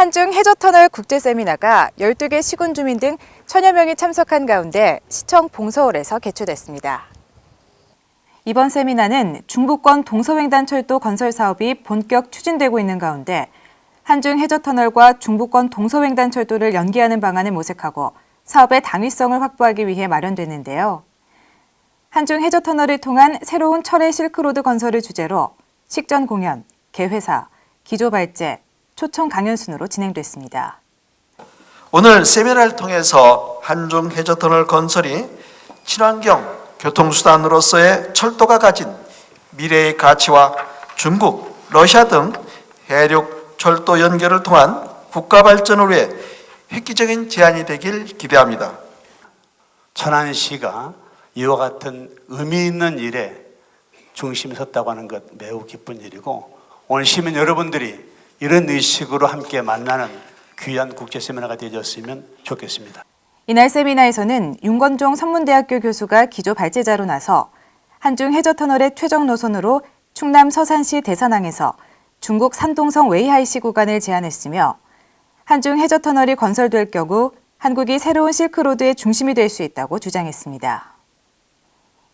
한중 해저터널 국제세미나가 12개 시군 주민 등 천여 명이 참석한 가운데 시청 봉서홀에서 개최됐습니다. 이번 세미나는 중부권 동서횡단 철도 건설 사업이 본격 추진되고 있는 가운데 한중 해저터널과 중부권 동서횡단 철도를 연계하는 방안을 모색하고 사업의 당위성을 확보하기 위해 마련됐는데요. 한중 해저터널을 통한 새로운 철의 실크로드 건설을 주제로 식전 공연, 개회사, 기조 발제, 초청 강연 순으로 진행됐습니다. 오늘 세미나를 통해서 한중 해저터널 건설이 친환경 교통수단으로서의 철도가 가진 미래의 가치와 중국, 러시아 등 해륙 철도 연결을 통한 국가 발전을 위해 획기적인 제안이 되길 기대합니다. 천안시가 이와 같은 의미 있는 일에 중심에 섰다고 하는 것 매우 기쁜 일이고 오늘 시민 여러분들이 이런 의식으로 함께 만나는 귀한 국제 세미나가 되었으면 좋겠습니다. 이날 세미나에서는 윤건종 선문대학교 교수가 기조 발제자로 나서 한중 해저 터널의 최종 노선으로 충남 서산시 대산항에서 중국 산동성 웨이하이시 구간을 제안했으며 한중 해저 터널이 건설될 경우 한국이 새로운 실크로드의 중심이 될 수 있다고 주장했습니다.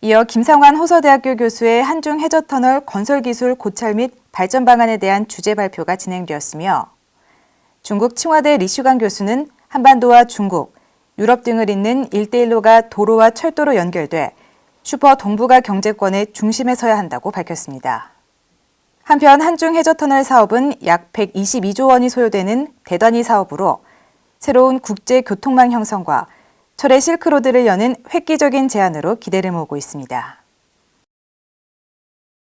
이어 김상환 호서대학교 교수의 한중 해저 터널 건설 기술 고찰 및 발전 방안에 대한 주제 발표가 진행되었으며 중국 칭화대 리슈강 교수는 한반도와 중국, 유럽 등을 잇는 일대일로가 도로와 철도로 연결돼 슈퍼 동북아 경제권의 중심에 서야 한다고 밝혔습니다. 한편 한중 해저터널 사업은 약 122조 원이 소요되는 대단위 사업으로 새로운 국제 교통망 형성과 철의 실크로드를 여는 획기적인 제안으로 기대를 모으고 있습니다.